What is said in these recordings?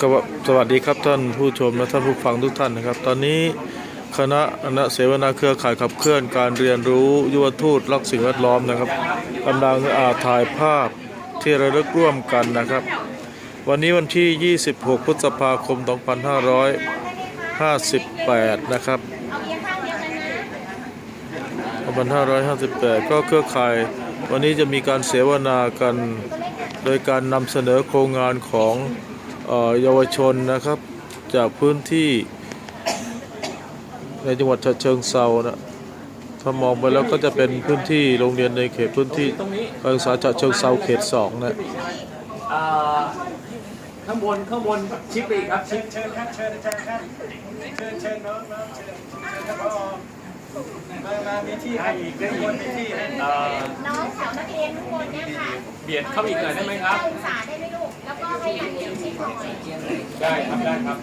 ก็ว่าสวัสดีครับท่านผู้ชมและท่านผู้ฟังทุกท่านนะครับ ตอนนี้คณะคณะเสวนาเครือข่ายขับเคลื่อนการเรียนรู้ยุวทูตรักสิ่งแวดล้อมนะครับกำลังอาถ่ายภาพที่ระลึกร่วมกันนะครับ วันนี้วันที่ 26 พฤษภาคม 2558 นะครับ2558 ก็เครือข่าย วันนี้จะมีการเสวนากัน โดยการนำเสนอโครงงานของเยาวชนนะครับ จากพื้นที่ในจังหวัดฉะเชิงเซานะถ้ามองไปแล้วก็จะเป็นพื้นที่โรงเรียนในเขตพื้นที่การศึกษาฉะเชิงเซาเขตสองนะข้างบนข้างบนชิปอีกครับชิปเชิญครับเชิญเชิญครับเชิญเชิญน้องน้องเชิญเชิญครับ มามามีที่ให้อีกได้อีกมีที่ให้เอ่อน้องแถวนักเรียนทุกคนเนี่ยค่ะเบียดเข้าอีกหน่อยได้ไหมครับ ศึกษาได้ไหมลูก แล้วก็ให้อันเดียวชิดหน่อย ได้ครับได้ครับ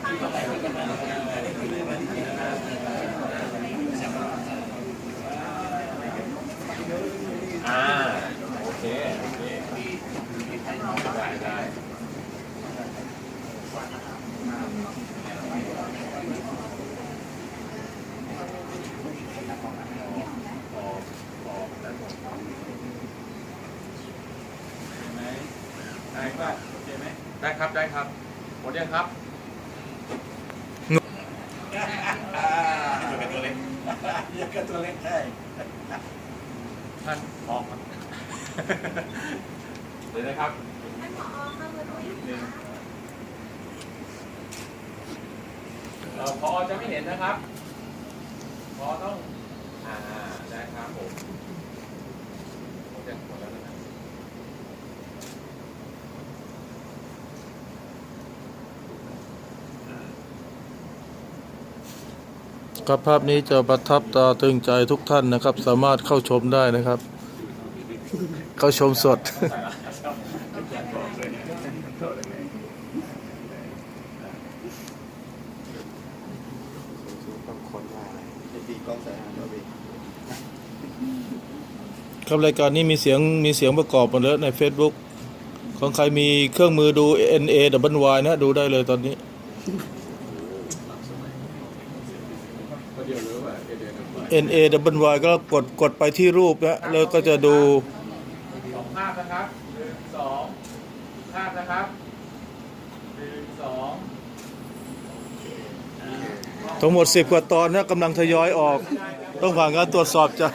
อ่าโอเคโอเคได้ได้ได้ป่ะโอเค ไหมได้ครับได้ครับหมดยังครับอยู่กับตัวเล็กอยู่กับตัวเล็กใช่ท่านออกครับเดี๋ยวนะครับท่านผอเข้ามาดูอีกหนึ่งเอ่อพอจะไม่เห็นนะครับพอต้องอ่าได้ครับผมผมจะหมดแล้วนะครับ ครับภาพนี้จะประทับตาตึงใจทุกท่านนะครับ สามารถเข้าชมได้นะครับ เข้าชมสด ครับรายการนี้มีเสียงมีเสียงประกอบหมดแล้วใน Facebook ของใครมีเครื่องมือดู NA W Y นะ ดูได้เลยตอนนี้ NA W Y ก็กดกดไปที่รูปนะแล้วก็จะดูสองภาพนะครับหนึ่งสองภาพนะครับหนึ่งสองทั้งหมด 10 กว่าตอนนะกำลังทยอยออก ต้องผ่านการตรวจสอบจาก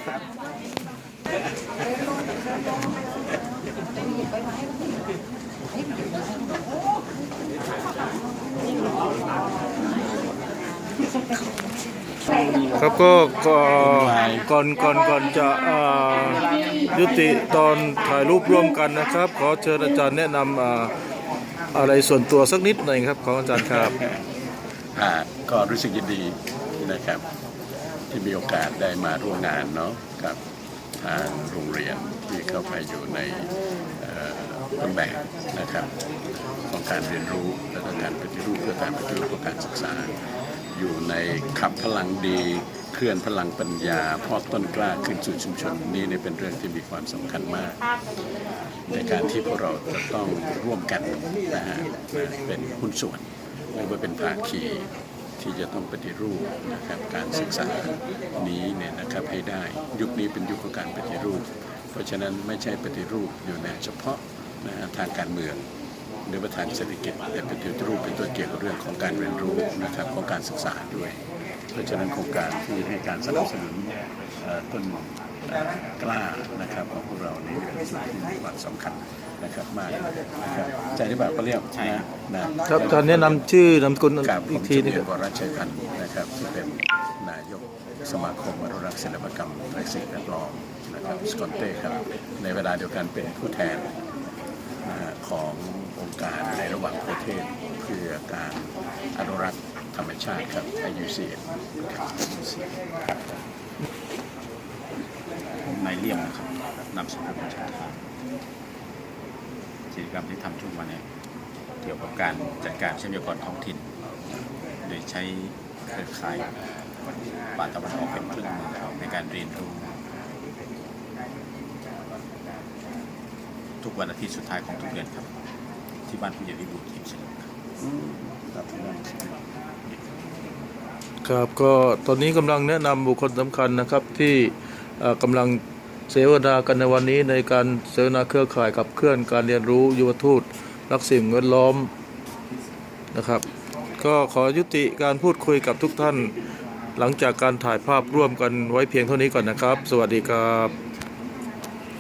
ครับก็ก็ก่อนก่อนก่อนจะยุติตอนถ่ายรูปร่วมกันนะครับ ขอเชิญอาจารย์แนะนำอะไรส่วนตัวสักนิดหน่อยครับของอาจารย์ครับก็รู้สึกยินดีนะครับ ที่มีโอกาสได้มาร่วมงานเนาะกับทางโรงเรียนที่เข้าไปอยู่ในเอ่อต้นแบบนะครับ ของการเรียนรู้และการปฏิรูปเพื่อการปฏิรูปเพื่อการศึกษา อยู่ในขับพลังดีเคลื่อนพลังปัญญาเพราะต้นกล้าขึ้นสู่ชุมชนนี้เนี่ยเป็นเรื่องที่มีความสำคัญมาก ในการที่พวกเราจะต้องร่วมกันนะฮะเป็นหุ้นส่วนหรือว่าเป็นภาคีที่จะต้องปฏิรูปนะครับการศึกษานี้เนี่ยนะครับให้ได้ยุคนี้เป็นยุคของการปฏิรูป เพราะฉะนั้นไม่ใช่ปฏิรูปอยู่ในเฉพาะนะทางการเมือง หรือว่าทางเศรษฐกิจแต่ปฏิรูปเป็นตัวเกี่ยวกับเรื่องของการเรียนรู้นะครับของการศึกษาด้วย เพราะฉะนั้นโครงการที่ให้การสนับสนุนเอ่อต้นเอ่อกล้านะครับของพวกเรานี่เป็นสิ่งที่มีความสำคัญนะครับมากนะครับใจที่แบบก็เรียกนะนะครับอาจารย์แนะนำชื่อนามสกุลกับผอีมกจุทีเรีนึงยนวรชัยพันธ์นะครับที่เป็นนายกสมาคมอนุรักษ์ศิลปกรรมและสิ่งแวดล้อมนะครับสกอนเต้ครับในเวลาเดียวกันเป็นผู้แทนนะฮะ ขององค์การในระหว่างประเทศเพื่อการอนุรักษ์ธรรมชาติครับ IUCN ครับนายเลี่ยมนะครับนำสกุลประชาทานกิจกรรมที่ทำช่วงวันนี้เกี่ยวกับการจัดการทรัพยากรท้องถิ่น โดยใช้เครือข่ายป่าตะวันออกเป็นเครื่องมือในการเรียนรู้ ทุกวันอาทิตย์สุดท้ายของทุกเดือนครับ ที่บ้านผู้ใหญ่วิบูลย์เข็มเฉลิมครับครับครับก็ตอนนี้กำลังแนะนำบุคคลสำคัญนะครับที่เอ่อกำลังเสวนากันในวันนี้ในการเสวนาเครือข่ายกับเคลื่อนการเรียนรู้ยุวทูตรักสิ่งแวดล้อมนะครับ ก็ขอยุติการพูดคุยกับทุกท่าน หลังจากการถ่ายภาพร่วมกันไว้เพียงเท่านี้ก่อนนะครับ สวัสดีครับ